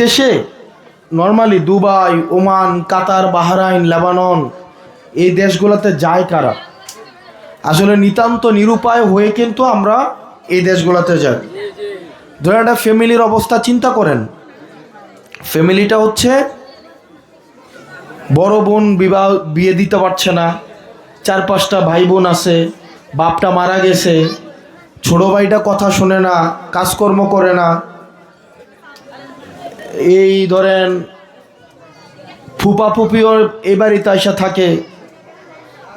দেশে normally Dubai, Oman, Qatar, Bahrain, Lebanon এই দেশগুলোতে যায় কারা? আসলে নিতান্ত নিরুপায় হয়ে কিন্তু আমরা এই দেশগুলোতে যাই। ধরে একটা ফ্যামিলির অবস্থা, চিন্তা করেন। ফ্যামিলিটা হচ্ছে বড় বোন বিবাহ, বিয়ে দিতে পারছে না। চার পাঁচটা ভাই বোন আছে, বাপটা মারা গেছে, ছোট ভাইটা কথা শোনে না, কাজকর্ম করে না এই ধরেন ফুপা ফুপিও এই বাড়িতে আসা থাকে,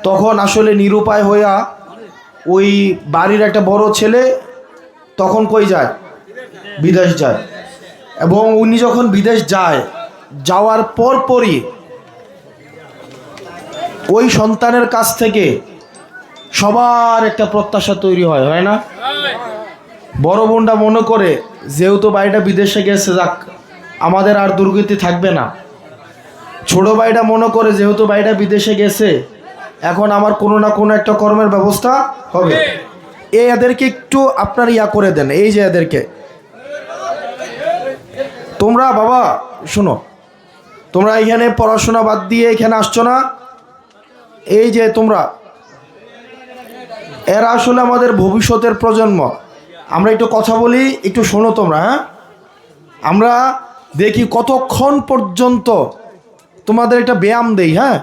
তখন আসলে নিরুপায় হইয়া ওই বাড়ির একটা বড় ছেলে তখন কই যায়? বিদেশ যায়। এবং উনি যখন বিদেশ যায়, যাওয়ার পর পরই ওই সন্তানের কাছ থেকে সবার একটা প্রত্যাশা তৈরি হয় হয় না? বড় বোনটা মনে করে, যেহেতু বাড়িটা বিদেশে গেছে, যাক আমাদের আর দুর্গতি থাকবে না। ছোট ভাইটা মনে করে যেহেতু বাড়িটা বিদেশে গেছে, এখন আমার কোনো না কোনো একটা কর্মের ব্যবস্থা হবে। এই এদেরকে একটু আপনার ইয়া করে দেন, এই যে এদেরকে। তোমরা বাবা, শোনো, তোমরা এখানে পড়াশোনা বাদ দিয়ে এখানে আসছো না? এই যে তোমরা, এরা আসলে আমাদের ভবিষ্যতের প্রজন্ম। আমরা একটু কথা বলি, একটু শোনো তোমরা হ্যাঁ? আমরা দেখি কতক্ষণ পর্যন্ত তোমাদের একটা ব্যায়াম দেই হ্যাঁ?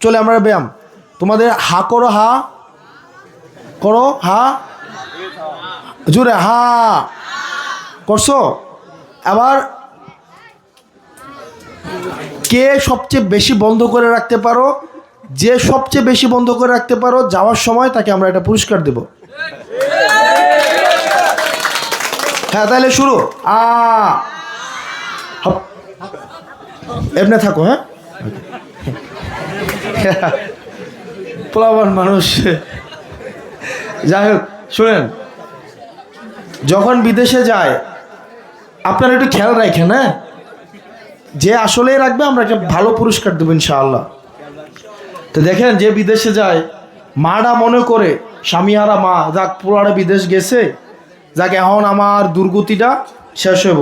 চলে আমরা ব্যায়াম। তোমাদের হা করো হা করো, হা জোরে, হা করছ? আবার কে সবচেয়ে বেশি বন্ধ করে রাখতে পারো, যে সবচেয়ে বেশি বন্ধ করে রাখতে পারো, যাওয়ার সময় তাকে আমরা একটা পুরস্কার দেব। হ্যাঁ তাহলে শুরু। আ। এমনি থাকো হ্যাঁ? প্লাবন মানুষ। যাই হোক, শুনেন, যখন বিদেশে যায়, আপনারা একটু খেয়াল রাখেন হ্যাঁ? যে আসলেই রাখবে, আমরা একটা ভালো পুরস্কার দেবো, ইনশাআল্লাহ। তো দেখেন, যে বিদেশে যায় মাটা মনে করে, স্বামীহারা মা, যাক পুরাটা বিদেশ গেছে, যাক এখন আমার দুর্গতিটা শেষ হইব।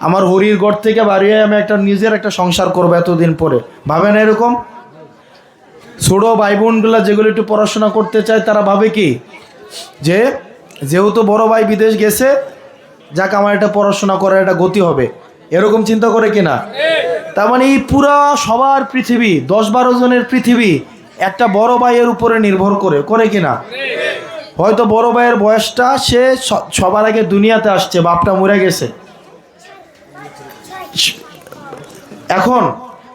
আমার হরির গড় থেকে বাড়িয়ে আমি একটা নিজের একটা সংসার করব এতদিন পরে। ভাবেন এরকম? ছোটো ভাই বোনগুলো যেগুলো একটু পড়াশোনা করতে চায়, তারা ভাবে কি? যে, যেহেতু বড় ভাই বিদেশ গেছে, যাক আমার একটা পড়াশোনা করার একটা গতি হবে। এরকম চিন্তা করে কিনা তার মানে এই পুরা সবার পৃথিবী, দশ বারো জনের পৃথিবী একটা বড় ভাইয়ের উপরে নির্ভর করে করে কিনা হয়তো বড় ভাইয়ের বয়সটা সে, সবার আগে দুনিয়াতে আসছে, বাপটা মরে গেছে। এখন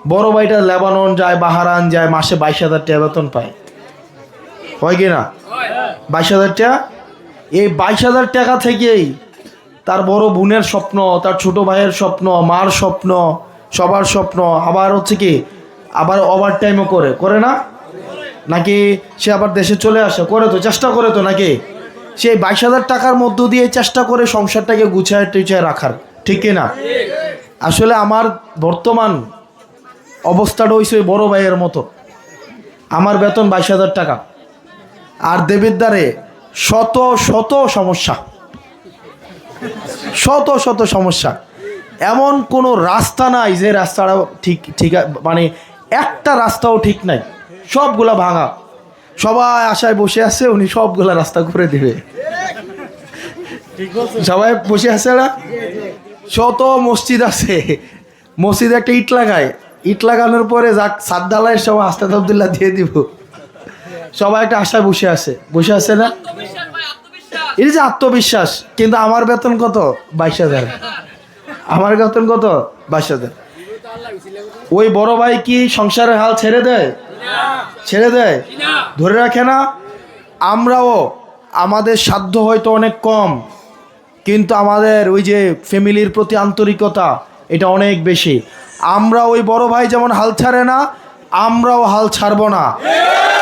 বড় ভাইটা লেবানন যায় বাহারান যায়, মাসে বাইশ হাজার টাকা বেতন পায়। হয় কি না? বাইশ হাজার টাকা? এই বাইশ হাজার টাকা থেকেই তার বড় বোনের স্বপ্ন, তার ছোট ভাইয়ের স্বপ্ন, মার স্বপ্ন, সবার স্বপ্ন, আবার হচ্ছে কি, আবার ওভার টাইমও করে। করে না? নাকি সে আবার দেশে চলে আসে? করে তো, চেষ্টা করে তো নাকি? সেই বাইশ হাজার টাকার মধ্য দিয়ে চেষ্টা করে সংসারটাকে গুছায় টুছায় রাখার। ঠিক না? আসলে আমার বর্তমান অবস্থাটা হয়েছে বড় ভাইয়ের মতো। আমার বেতন বাইশ হাজার টাকা। আর দেবিদ্বারে শত শত সমস্যা। শত শত সমস্যা। এমন কোনো রাস্তা নাই যে রাস্তাটা ঠিক ঠিক মানে একটা রাস্তাও ঠিক নাই। সবগুলা ভাঙা। সবাই আশায় বসে আছে, উনি সবগুলা রাস্তা করে দিবে। সবাই বসে আছে না? শত মসজিদ আছে। মসজিদে একটা ইট লাগায়। ইট লাগানোর পরে যাক সাদ ডালাইয়ের সময় আস্তে আবদুল্লাহ দিয়ে দিব। সবাই একটা আশায় বসে আছে। বসে আছে না? এটা যে আত্মবিশ্বাস, কিন্তু আমার বেতন কত? বাইশ হাজার। আমার বেতন কত? বাইশ হাজার। ওই বড় ভাই কি সংসারের হাল ছেড়ে দেয়? ছেড়ে দেয়? ধরে রাখে না? আমরাও, আমাদের সাধ্য হয়তো অনেক কম। কিন্তু আমাদের ওই যে ফ্যামিলির প্রতি আন্তরিকতা, এটা অনেক বেশি। আমরা ওই বড় ভাই যেমন হাল ছাড়ে না, আমরাও হাল ছাড়ব না।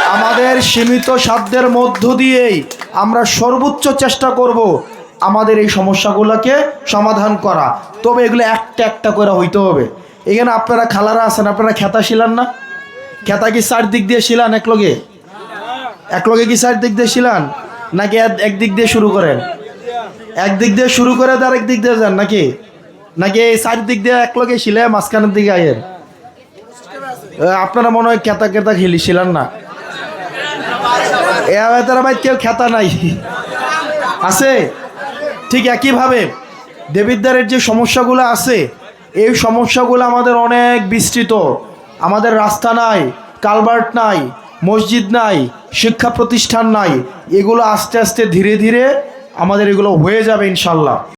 আমাদের সীমিত সাধ্যের মধ্য দিয়েই আমরা সর্বোচ্চ চেষ্টা করব আমাদের এই সমস্যাগুলোকে সমাধান করা। তবে এগুলো একটা একটা করে হইতে হবে। এখানে আপনারা খালারা আছেন, আপনারা খেতা শিলান না? খেতা কি চারদিক দিয়ে শিলান এক লগে এক লগে কি চারদিক দিয়ে শিলান? নাকি এক- একদিক দিয়ে শুরু করেন? একদিক দিয়ে শুরু করে আর দিক দিয়ে যান নাকি? নাকি এই চারিদিক দিয়ে এক লগে ছিলে মাঝখানের দিকে আয়ের? আপনারা মনে হয় খেতা খেতা খেলিছিলেন না। এ তারা ভাই কেউ খেতা নাই। আছে? ঠিক একইভাবে দেবিদ্বারের যে সমস্যাগুলো আছে, এই সমস্যাগুলো আমাদের অনেক বিস্তৃত। আমাদের রাস্তা নাই কালভার্ট নাই, মসজিদ নাই, শিক্ষা প্রতিষ্ঠান নাই, এগুলো আস্তে আস্তে ধীরে ধীরে আমাদের এগুলো হয়ে যাবে ইনশাল্লাহ।